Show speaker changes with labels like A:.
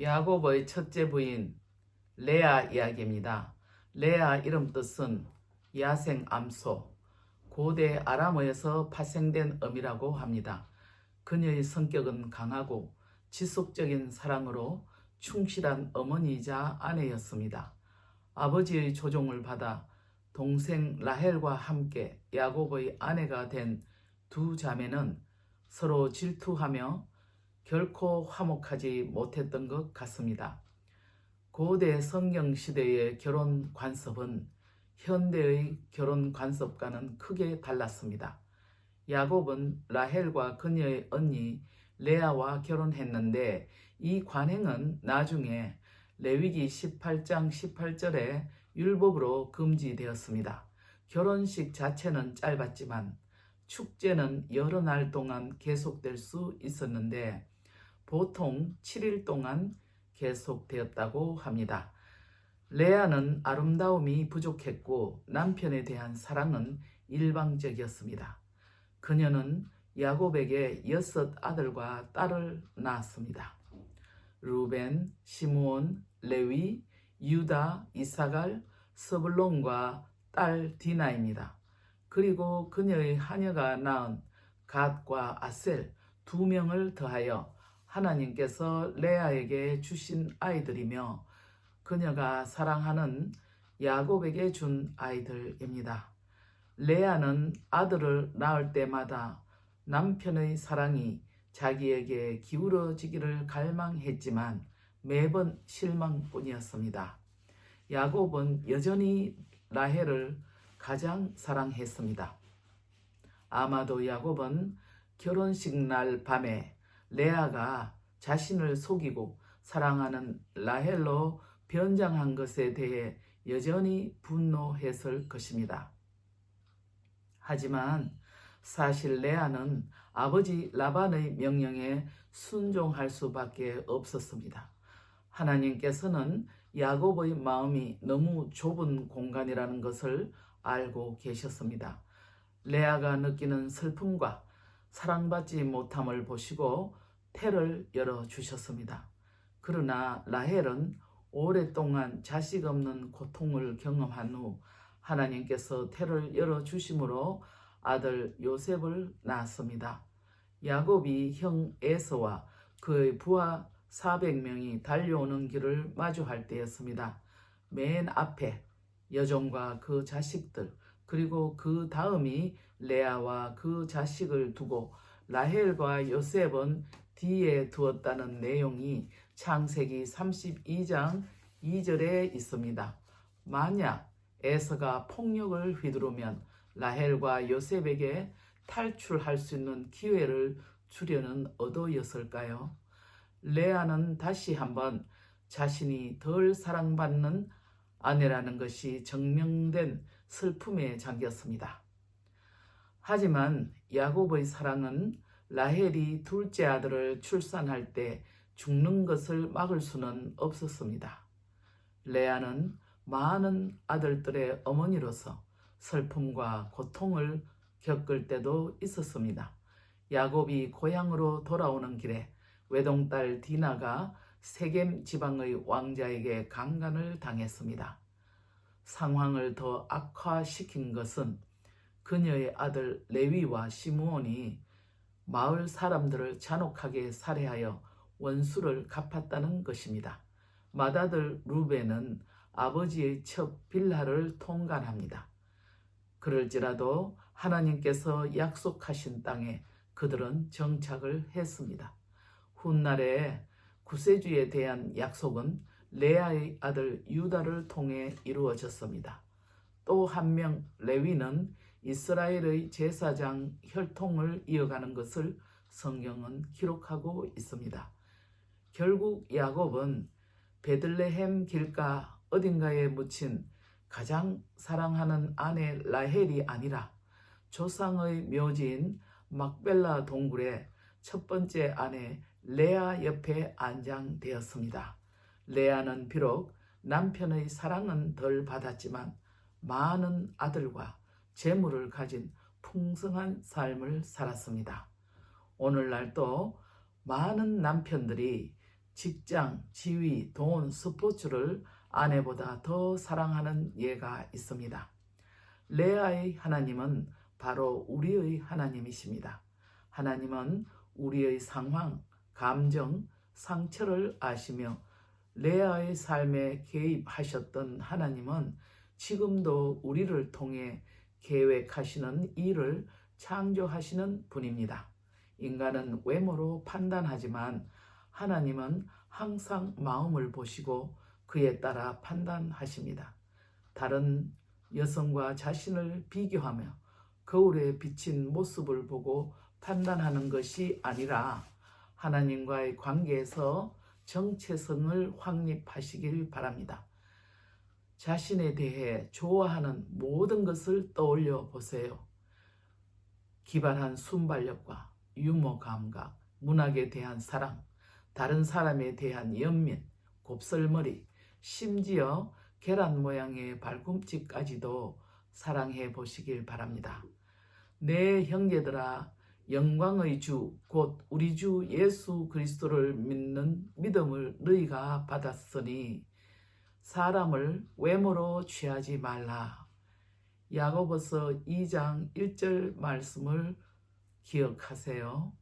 A: 야곱의 첫째 부인 레아 이야기입니다. 레아 이름 뜻은 야생 암소, 고대 아람어에서 파생된 어미라고 합니다. 그녀의 성격은 강하고 지속적인 사랑으로 충실한 어머니이자 아내였습니다. 아버지의 조종을 받아 동생 라헬과 함께 야곱의 아내가 된 두 자매는 서로 질투하며 결코 화목하지 못했던 것 같습니다. 고대 성경 시대의 결혼 관습은 현대의 결혼 관습과는 크게 달랐습니다. 야곱은 라헬과 그녀의 언니 레아와 결혼했는데 이 관행은 나중에 레위기 18장 18절에 율법으로 금지되었습니다. 결혼식 자체는 짧았지만 축제는 여러 날 동안 계속될 수 있었는데 보통 7일 동안 계속되었다고 합니다. 레아는 아름다움이 부족했고 남편에 대한 사랑은 일방적이었습니다. 그녀는 야곱에게 여섯 아들과 딸을 낳았습니다. 루벤, 시므온, 레위, 유다, 이사갈, 서블론과 딸 디나입니다. 그리고 그녀의 하녀가 낳은 갓과 아셀 두 명을 더하여 하나님께서 레아에게 주신 아이들이며 그녀가 사랑하는 야곱에게 준 아이들입니다. 레아는 아들을 낳을 때마다 남편의 사랑이 자기에게 기울어지기를 갈망했지만 매번 실망뿐이었습니다. 야곱은 여전히 라헬을 가장 사랑했습니다. 아마도 야곱은 결혼식 날 밤에 레아가 자신을 속이고 사랑하는 라헬로 변장한 것에 대해 여전히 분노했을 것입니다. 하지만 사실 레아는 아버지 라반의 명령에 순종할 수밖에 없었습니다. 하나님께서는 야곱의 마음이 너무 좁은 공간이라는 것을 알고 계셨습니다. 레아가 느끼는 슬픔과 사랑받지 못함을 보시고 태를 열어 주셨습니다. 그러나 라헬은 오랫동안 자식 없는 고통을 경험한 후 하나님께서 태를 열어 주심으로 아들 요셉을 낳았습니다. 야곱이 형 에서와 그의 부하 400명이 달려오는 길을 마주할 때였습니다. 맨 앞에 여종과 그 자식들 그리고 그 다음이 레아와 그 자식을 두고 라헬과 요셉은 뒤에 두었다는 내용이 창세기 32장 2절에 있습니다. 만약 에서가 폭력을 휘두르면 라헬과 요셉에게 탈출할 수 있는 기회를 주려는 의도였을까요? 레아는 다시 한번 자신이 덜 사랑받는 아내라는 것이 증명된 슬픔에 잠겼습니다. 하지만 야곱의 사랑은 라헬이 둘째 아들을 출산할 때 죽는 것을 막을 수는 없었습니다. 레아는 많은 아들들의 어머니로서 슬픔과 고통을 겪을 때도 있었습니다. 야곱이 고향으로 돌아오는 길에 외동딸 디나가 세겜 지방의 왕자에게 강간을 당했습니다. 상황을 더 악화시킨 것은 그녀의 아들 레위와 시므온이 마을 사람들을 잔혹하게 살해하여 원수를 갚았다는 것입니다. 맏아들 루벤은 아버지의 첩 빌라를 통간합니다. 그럴지라도 하나님께서 약속하신 땅에 그들은 정착을 했습니다. 훗날에 구세주에 대한 약속은 레아의 아들 유다를 통해 이루어졌습니다. 또 한 명 레위는 이스라엘의 제사장 혈통을 이어가는 것을 성경은 기록하고 있습니다. 결국 야곱은 베들레헴 길가 어딘가에 묻힌 가장 사랑하는 아내 라헬이 아니라 조상의 묘지인 막벨라 동굴의 첫 번째 아내 레아 옆에 안장되었습니다. 레아는 비록 남편의 사랑은 덜 받았지만 많은 아들과 재물을 가진 풍성한 삶을 살았습니다. 오늘날도 많은 남편들이 직장, 지위, 돈, 스포츠를 아내보다 더 사랑하는 예가 있습니다. 레아의 하나님은 바로 우리의 하나님이십니다. 하나님은 우리의 상황, 감정, 상처를 아시며 레아의 삶에 개입하셨던 하나님은 지금도 우리를 통해 계획하시는 일을 창조하시는 분입니다. 인간은 외모로 판단하지만 하나님은 항상 마음을 보시고 그에 따라 판단하십니다. 다른 여성과 자신을 비교하며 거울에 비친 모습을 보고 판단하는 것이 아니라 하나님과의 관계에서 정체성을 확립하시길 바랍니다. 자신에 대해 좋아하는 모든 것을 떠올려 보세요. 기발한 순발력과 유머 감각, 문학에 대한 사랑, 다른 사람에 대한 연민, 곱슬머리, 심지어 계란 모양의 발꿈치까지도 사랑해 보시길 바랍니다. 내 형제들아, 영광의 주, 곧 우리 주 예수 그리스도를 믿는 믿음을 너희가 받았으니 사람을 외모로 취하지 말라. 야고보서 2장 1절 말씀을 기억하세요.